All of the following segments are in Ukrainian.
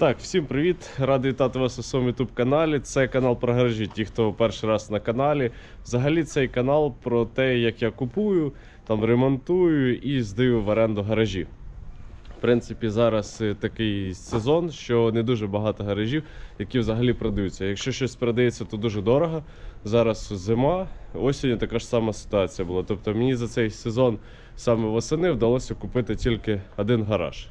Так, всім привіт! Радий вітати вас у своєму youtube каналі. Це канал про гаражі. Ті, хто перший раз на каналі. Взагалі цей канал про те, як я купую, там ремонтую і здаю в оренду гаражі. В принципі, зараз е, такий сезон, що не дуже багато гаражів, які взагалі продаються. Якщо щось продається, то дуже дорого. Зараз зима, осінь така ж сама ситуація була. Тобто мені за цей сезон саме восени вдалося купити тільки один гараж.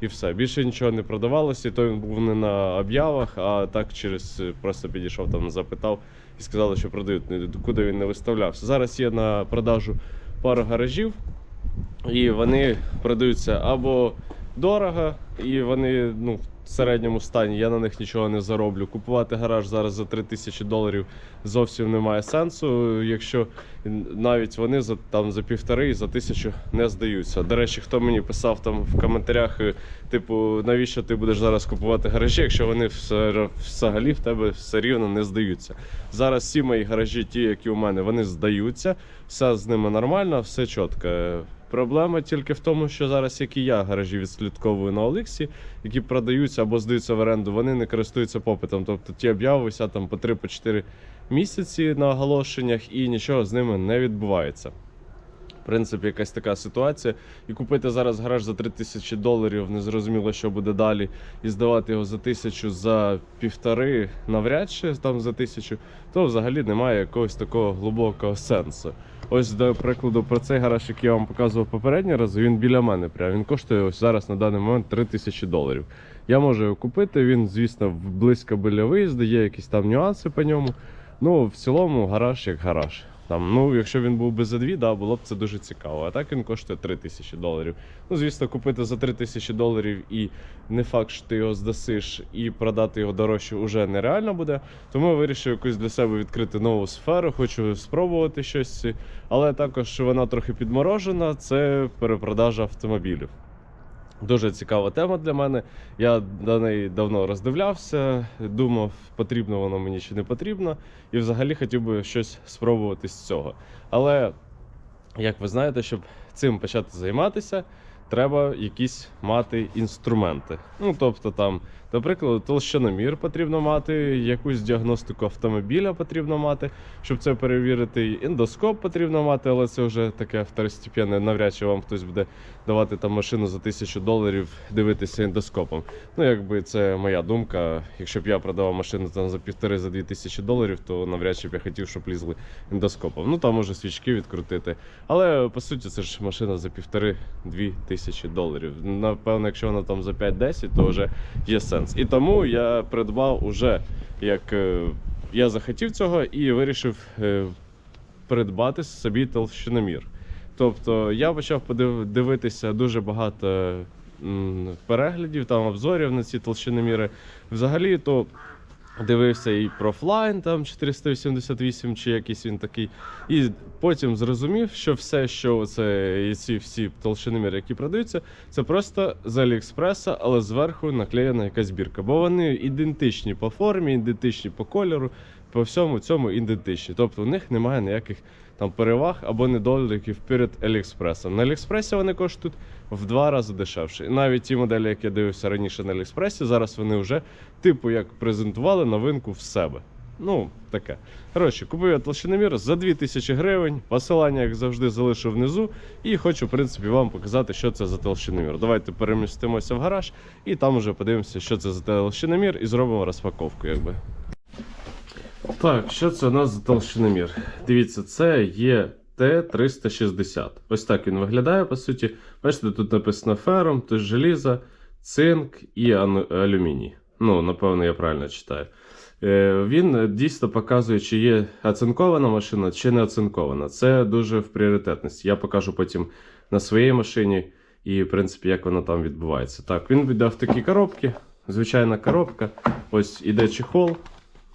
І все. Більше нічого не продавалося, і то він був не на об'явах, а так через е, просто підійшов там, запитав і сказали, що продають, куди він не виставлявся. Зараз є на продажу пару гаражів, і вони продаються або дорого, і вони ну, середньому стані. Я на них нічого не зароблю. Купувати гараж зараз за 3000 доларів зовсім немає сенсу, якщо навіть вони за там за півтори і за тисячу не здаються. До речі, хто мені писав там в коментарях, е, типу, навіщо ти будеш зараз купувати гаражі, якщо вони все, взагалі в тебе все рівно не здаються. Зараз всі мої гаражі, ті, які у мене, вони здаються, все з ними нормально, все чітко. Проблема тільки в тому, що зараз, як і я гаражі відслідковую на Оликсі, які продаються або здаються в оренду, вони не користуються попитом. Тобто ті обяви висять там по 3-4 місяці на оголошеннях і нічого з ними не відбувається. В принципі, якась така ситуація. І купити зараз гараж за 3000 доларів, незрозуміло, що буде далі, і здавати його за тисячу за півтори, навряд чи там за тисячу, то взагалі немає якогось такого глибокого сенсу. Ось, до прикладу, про цей гараж, який я вам показував попередні рази, він біля мене. Прям. Він коштує ось зараз на даний момент 3000 доларів. Я можу його купити, він, звісно, близько біля виїзду, є якісь там нюанси по ньому. Ну, в цілому, гараж як гараж. Там, ну, якщо він був би за дві, да, було б це дуже цікаво. А так він коштує 3 тисячі доларів. Ну, звісно, купити за 3 тисячі доларів і не факт, що ти його здасиш і продати його дорожче вже нереально буде. Тому я вирішив якусь для себе відкрити нову сферу, хочу спробувати щось. Але також вона трохи підморожена. Це перепродажа автомобілів. Дуже цікава тема для мене. Я до неї давно роздивлявся, думав, потрібно воно мені чи не потрібно, і взагалі хотів би щось спробувати з цього. Але, як ви знаєте, щоб цим почати займатися, треба якісь мати інструменти. Ну, тобто, там, до прикладу, толщиномір потрібно мати, якусь діагностику автомобіля потрібно мати, щоб це перевірити. Ендоскоп потрібно мати, але це вже таке второстепенне. Навряд чи вам хтось буде давати там машину за тисячу доларів дивитися ендоскопом. Ну, якби це моя думка. Якщо б я продавав машину там за півтори за дві тисячі доларів, то навряд чи б я хотів, щоб лізли ендоскопом. Ну там може свічки відкрутити. Але по суті, це ж машина за півтори-дві тисячі доларів. Напевно, якщо вона там за 5-10, то вже є сенс. І тому я придбав уже як е, я захотів цього і вирішив е, придбати собі толщиномір. Тобто я почав дивитися дуже багато переглядів, там обзорів на ці толщиноміри. Взагалі, то дивився і профлайн там 488 чи якийсь він такий. І потім зрозумів, що все, що це і ці всі толщиноміри, які продаються, це просто з Аліекспреса, але зверху наклеєна якась бірка. Бо вони ідентичні по формі, ідентичні по кольору, по всьому цьому ідентичні. Тобто у них немає ніяких там переваг або недоліків перед Аліекспресом. На Аліекспресі вони коштують в два рази дешевше. І навіть ті моделі, які я дивився раніше на Аліекспресі, зараз вони вже типу як презентували новинку в себе. Ну, таке. Коротше, купив я толщиномір за 2000 гривень. Посилання, як завжди, залишу внизу. І хочу, в принципі, вам показати, що це за толщиномір. Давайте перемістимося в гараж і там уже подивимося, що це за толщиномір, і зробимо розпаковку, якби. Так, що це у нас за толщиномір? Дивіться, це є Т360. Ось так він виглядає, по суті. Бачите, тут написано фером, тут желізо, цинк і алюміній. Ну, напевно, я правильно читаю. Е, Він дійсно показує, чи є оцинкована машина, чи не оцинкована. Це дуже в пріоритетності. Я покажу потім на своїй машині і, в принципі, як воно там відбувається. Так, він йде в такі коробки. Звичайна коробка. Ось іде чехол.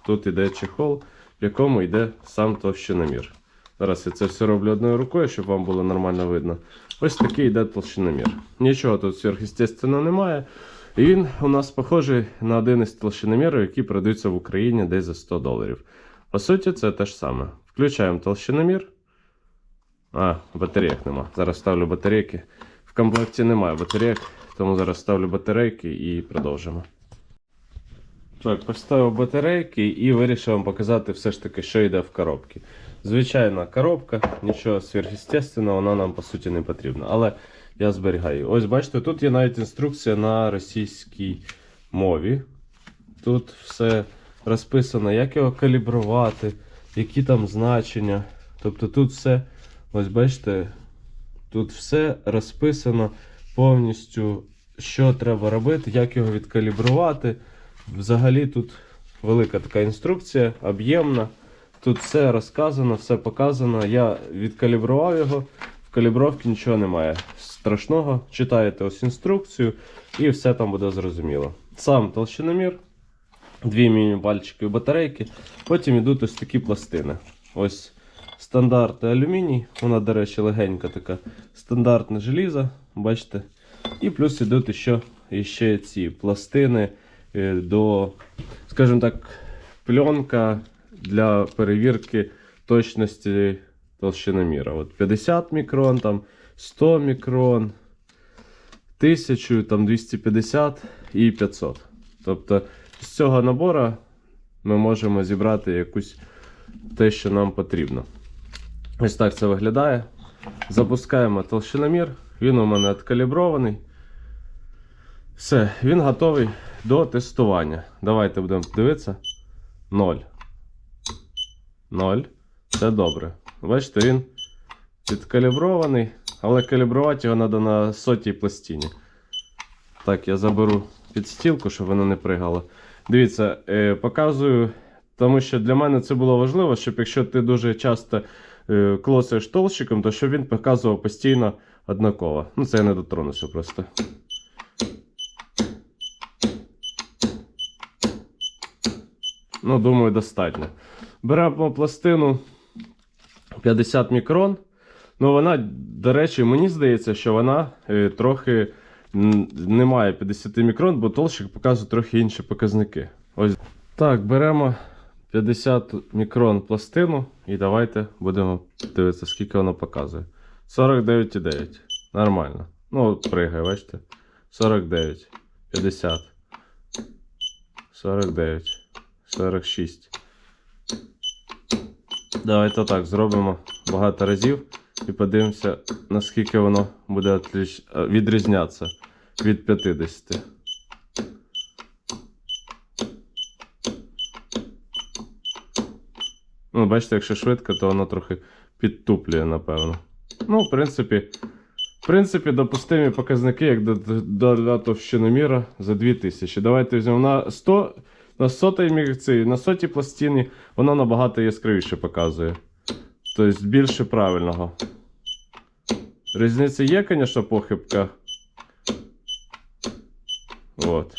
Тут іде чехол, в якому йде сам товщиномір. Зараз я це все роблю одною рукою, щоб вам було нормально видно. Ось такий йде толщиномір. Нічого тут сверхъестественного немає. І він у нас похожий на один із толщиномірів, які продаються в Україні десь за 100 доларів. По суті, це те ж саме. Включаємо толщиномір. А, батарейок нема. Зараз ставлю батарейки. В комплекті немає батарейок, тому зараз ставлю батарейки і продовжимо. Так, поставив батарейки і вирішив вам показати все ж таки, що йде в коробці. Звичайна коробка, нічого сверхъестественного, вона нам по суті не потрібна. Але я зберігаю. Ось бачите, тут є навіть інструкція на російській мові. Тут все розписано, як його калібрувати, які там значення. Тобто тут все, ось бачите, тут все розписано повністю, що треба робити, як його відкалібрувати. Взагалі тут велика така інструкція, об'ємна. Тут все розказано, все показано. Я відкалібрував його, в калібровці нічого немає страшного. Читаєте ось інструкцію і все там буде зрозуміло. Сам толщиномір, дві міні-пальчики батарейки. Потім йдуть ось такі пластини. Ось стандартний алюміній, вона, до речі, легенька така. Стандартне желізо, бачите. І плюс йдуть ще, ще ці пластини до, скажімо так, пленка для перевірки точності толщиноміра. От 50 мікрон, там 100 мікрон, 1000, там 250 і 500. Тобто з цього набору ми можемо зібрати якусь те, що нам потрібно. Ось так це виглядає. Запускаємо толщиномір. Він у мене відкалібрований. Все, він готовий до тестування. Давайте будемо дивитися. 0. 0. Це добре. Бачите, він відкалібрований, але калібрувати його треба на сотій пластині. Так, я заберу підстілку, щоб воно не пригало. Дивіться, е, показую, тому що для мене це було важливо, щоб якщо ти дуже часто е, клосиш толщиком, то щоб він показував постійно однаково. Ну, це я не дотронуся просто. Ну, думаю, достатньо. Беремо пластину 50 мікрон. Ну, вона, до речі, мені здається, що вона е, трохи не має 50 мікрон, бо толщик показує трохи інші показники. Ось. Так, беремо 50 мікрон пластину і давайте будемо дивитися, скільки вона показує. 49,9. Нормально. Ну, пригай, бачите? 49, 50, 49, 46. Давайте так зробимо багато разів і подивимося, наскільки воно буде е, відрізнятися від 50. Ну, бачите, якщо швидко, то воно трохи підтуплює, напевно. Ну, в принципі, в принципі, допустимі показники, як до, до, до товщиноміра за 2000. Давайте візьмемо на 100, на сотій на сотій пластині воно набагато яскравіше показує. Тобто більше правильного. Різниця є, звісно, похибка. От.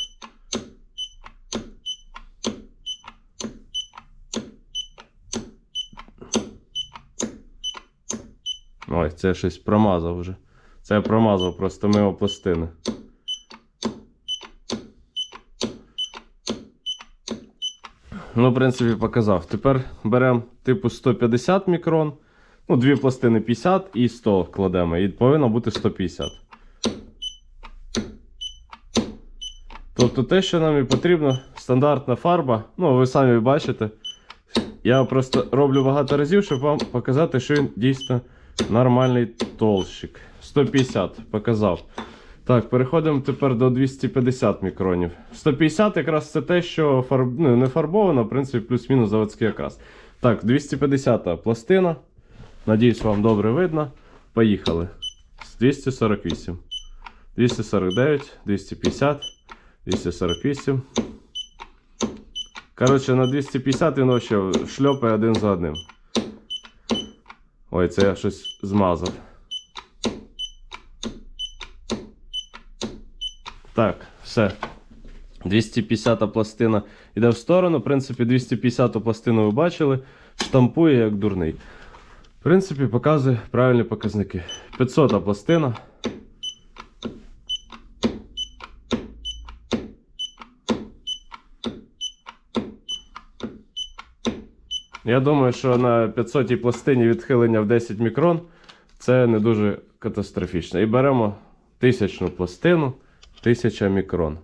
Ой, це щось промазав вже. Це я промазав просто мимо пластини. Ну, в принципі, показав. Тепер беремо типу 150 мікрон. Ну, дві пластини 50 і 100 кладемо. І повинно бути 150. Тобто те, що нам і потрібно, стандартна фарба. Ну, ви самі бачите. Я просто роблю багато разів, щоб вам показати, що він дійсно нормальний толщик. 150 показав. Так, переходимо тепер до 250 мікронів. 150 якраз це те, що фарб... ну, не фарбовано, в принципі, плюс-мінус заводський якраз. Так, 250 пластина. Надіюсь, вам добре видно. Поїхали. 248. 249, 250, 248. Коротше, на 250 він ще шльопає один за одним. Ой, це я щось змазав. Так, все. 250 пластина йде в сторону. В принципі, 250 пластину ви бачили. Штампує як дурний. В принципі, показує правильні показники. 500 пластина. Я думаю, що на 500 пластині відхилення в 10 мікрон це не дуже катастрофічно. І беремо тисячну пластину, 1000 мікрон.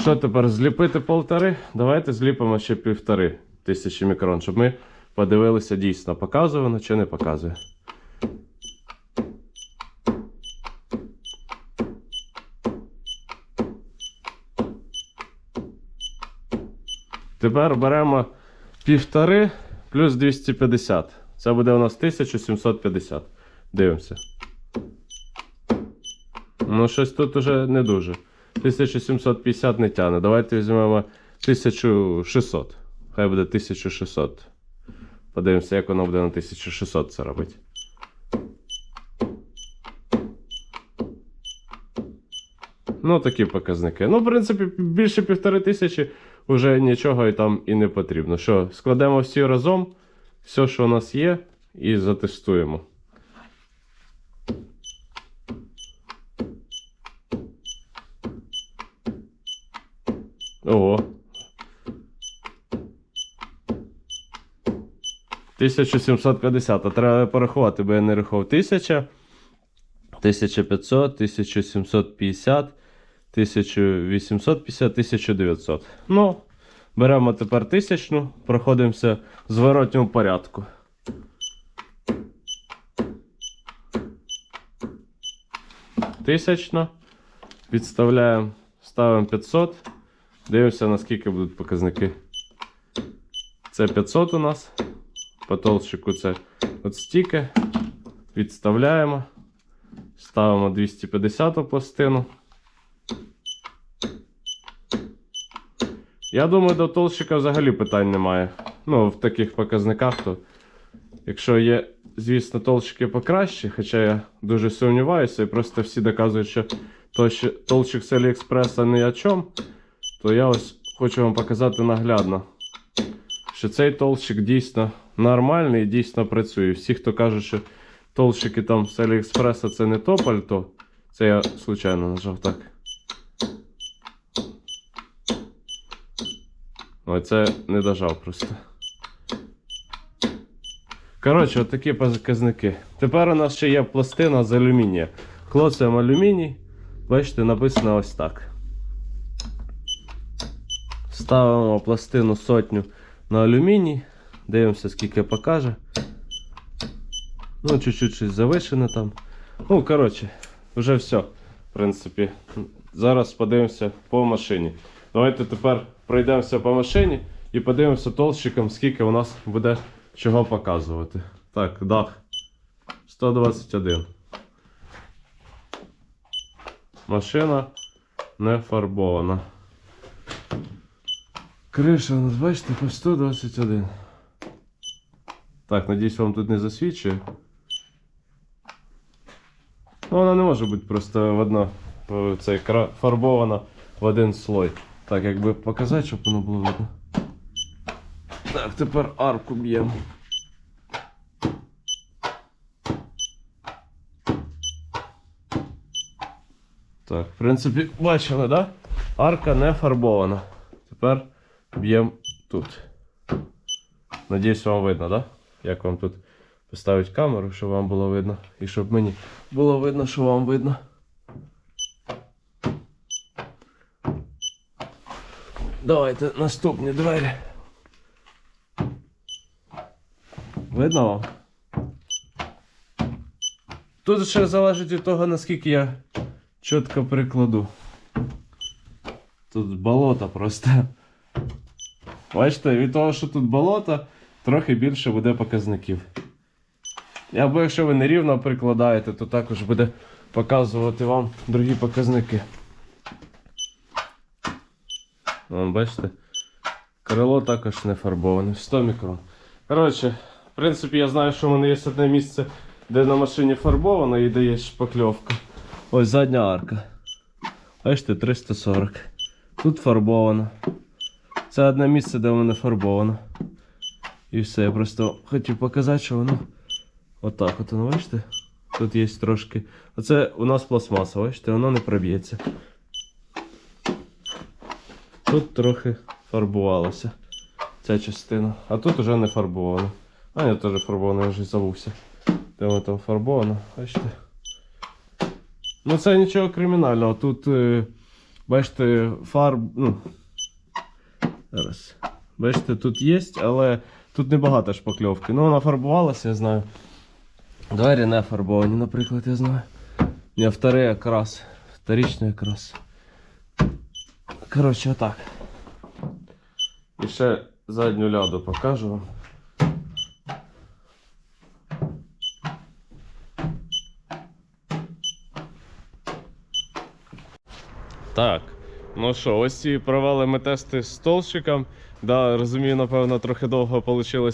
Що тепер зліпити полтори? Давайте зліпимо ще півтори тисячі мікрон, щоб ми подивилися дійсно, показувано чи не показує. Тепер беремо півтори плюс 250. Це буде у нас 1750. Дивимося. Ну, щось тут уже не дуже. 1750 не тягне. Давайте візьмемо 1600. Хай буде 1600. Подивимося, як воно буде на 1600 це робити. Ну, такі показники. Ну, в принципі, більше півтори тисячі вже нічого і там і не потрібно. Що, складемо всі разом, все, що у нас є, і затестуємо. Ого. 1750, а треба порахувати, бо я не рахував. 1000, 1500, 1750, 1850, 1900. Ну, беремо тепер тисячну, проходимося в зворотньому порядку. Тисячна. Відставляємо, ставимо 500. Дивимося, наскільки будуть показники. Це 500 у нас. По толщику це от стільки. Відставляємо. Ставимо 250 пластину. Я думаю, до толщика взагалі питань немає. Ну, в таких показниках, то якщо є, звісно, толщики покраще, хоча я дуже сумніваюся, і просто всі доказують, що толщик з Аліекспреса ні о чому, то я ось хочу вам показати наглядно, що цей толщик дійсно нормальний і дійсно працює. Всі, хто каже, що толщики там з Аліекспреса це не то пальто, це я случайно нажав так. Ой, це не дожав просто. Коротше, от такі показники. Тепер у нас ще є пластина з алюмінія. Клоцем алюміній. Бачите, написано ось так. Ставимо пластину сотню на алюміній. Дивимося, скільки покаже. Ну, чуть-чуть щось завишене там. Ну, коротше, вже все. В принципі, зараз подивимося по машині. Давайте тепер пройдемося по машині і подивимося толщиком, скільки у нас буде чого показувати. Так, дах 121. Машина не фарбована. Криша у нас, бачите, по 121. Так, надіюсь, вам тут не засвідчує. Ну, вона не може бути просто в одно в цей фарбована в один слой. Так, якби показати, щоб воно було видно. Так, тепер арку б'ємо. Так, в принципі, бачили, да? Арка не фарбована. Тепер б'ємо тут. Надіюсь, вам видно, да? Як вам тут поставити камеру, щоб вам було видно. І щоб мені було видно, що вам видно. Давайте наступні двері. Видно вам? Тут ще залежить від того, наскільки я чітко прикладу. Тут болото просто. Бачите, від того, що тут болото, трохи більше буде показників. Або якщо ви нерівно прикладаєте, то також буде показувати вам другі показники. Вон, бачите? Крило також не фарбоване. 100 мікрон. Коротше, в принципі, я знаю, що в мене є одне місце, де на машині фарбовано і де є шпакльовка. Ось задня арка. Бачите, 340. Тут фарбовано. Це одне місце, де в мене фарбовано. І все, я просто хотів показати, що воно отак от, воно, бачите? Тут є трошки. Оце у нас пластмаса, бачите, воно не проб'ється. Тут трохи фарбувалося ця частина. А тут вже не фарбовано. А ні, теж фарбовано, я вже забувся. Де воно там фарбовано, бачите? Ну це нічого кримінального. Тут е, Бачите, фарб. Ну, зараз. Бачите, тут є, але тут небагато шпакльовки. Ну, вона фарбувалася, я знаю. Двері не фарбовані, наприклад, я знаю. Не, вторий якраз. Вторичний якраз. Коротше, отак. І ще задню ляду покажу вам. Так. Ну що, ось і провели ми тести з столщиком. Да, розумію, напевно, трохи довго вийшло,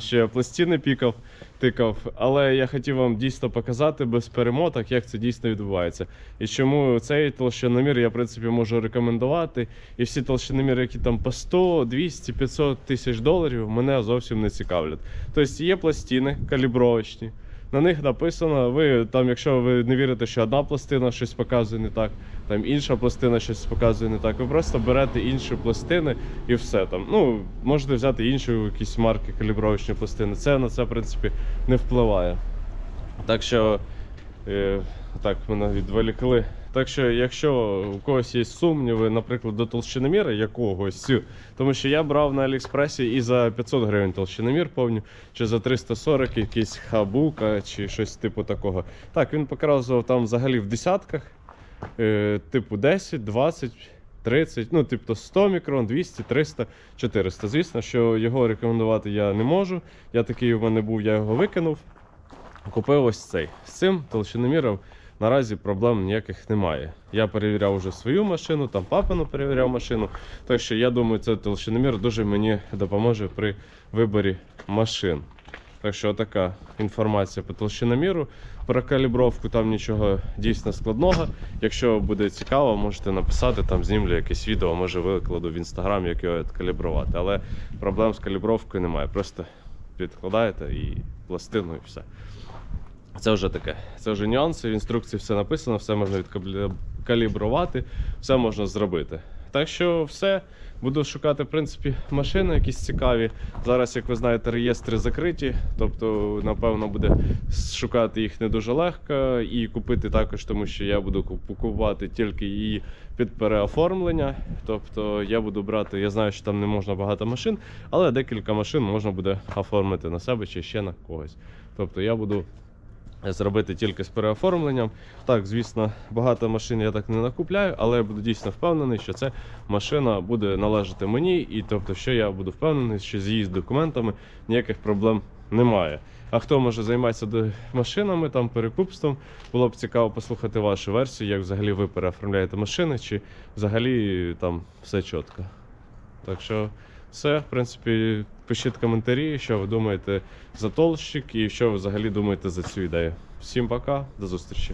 ще пластини пікав, тикав. Але я хотів вам дійсно показати без перемоток, як це дійсно відбувається. І чому цей толщиномір я, в принципі, можу рекомендувати. І всі толщиноміри, які там по 100, 200, 500 тисяч доларів, мене зовсім не цікавлять. Тобто є пластини калібровочні. На них написано, ви там, якщо ви не вірите, що одна пластина щось показує не так, там інша пластина щось показує не так. Ви просто берете інші пластини і все там. Ну, можете взяти інші якісь марки калібровочні пластини. Це на це, в принципі, не впливає. Так що, е, так, мене відволікли. Так що, якщо у когось є сумніви, наприклад, до толщиноміра якогось, тому що я брав на Аліекспресі і за 500 гривень толщиномір повню, чи за 340 якийсь хабука, чи щось типу такого. Так, він показував там взагалі в десятках, е, типу 10, 20. 30, ну, тобто 100 мікрон, 200, 300, 400. Звісно, що його рекомендувати я не можу. Я такий у мене був, я його викинув. Купив ось цей. З цим толщиноміром наразі проблем ніяких немає. Я перевіряв уже свою машину, там папину перевіряв машину. Так що я думаю, цей толщиномір дуже мені допоможе при виборі машин. Так що така інформація по толщиноміру. Про калібровку там нічого дійсно складного. Якщо буде цікаво, можете написати, там знімлю якесь відео, може викладу в інстаграм, як його калібрувати. Але проблем з калібровкою немає. Просто підкладаєте і пластину, і все. Це вже таке. Це вже нюанси. В інструкції все написано, все можна відкалібрувати, все можна зробити. Так що все. Буду шукати, в принципі, машини якісь цікаві. Зараз, як ви знаєте, реєстри закриті, тобто, напевно, буде шукати їх не дуже легко і купити також, тому що я буду купувати тільки її під переоформлення. Тобто я буду брати, я знаю, що там не можна багато машин, але декілька машин можна буде оформити на себе чи ще на когось. Тобто я буду зробити тільки з переоформленням. Так, звісно, багато машин я так не накупляю, але я буду дійсно впевнений, що ця машина буде належати мені, і тобто, що я буду впевнений, що з її з документами ніяких проблем немає. А хто може займатися машинами, там перекупством, було б цікаво послухати вашу версію, як взагалі ви переоформляєте машини, чи взагалі там все чітко. Так що все, в принципі, пишіть коментарі, що ви думаєте за толщик і що ви взагалі думаєте за цю ідею. Всім пока, до зустрічі.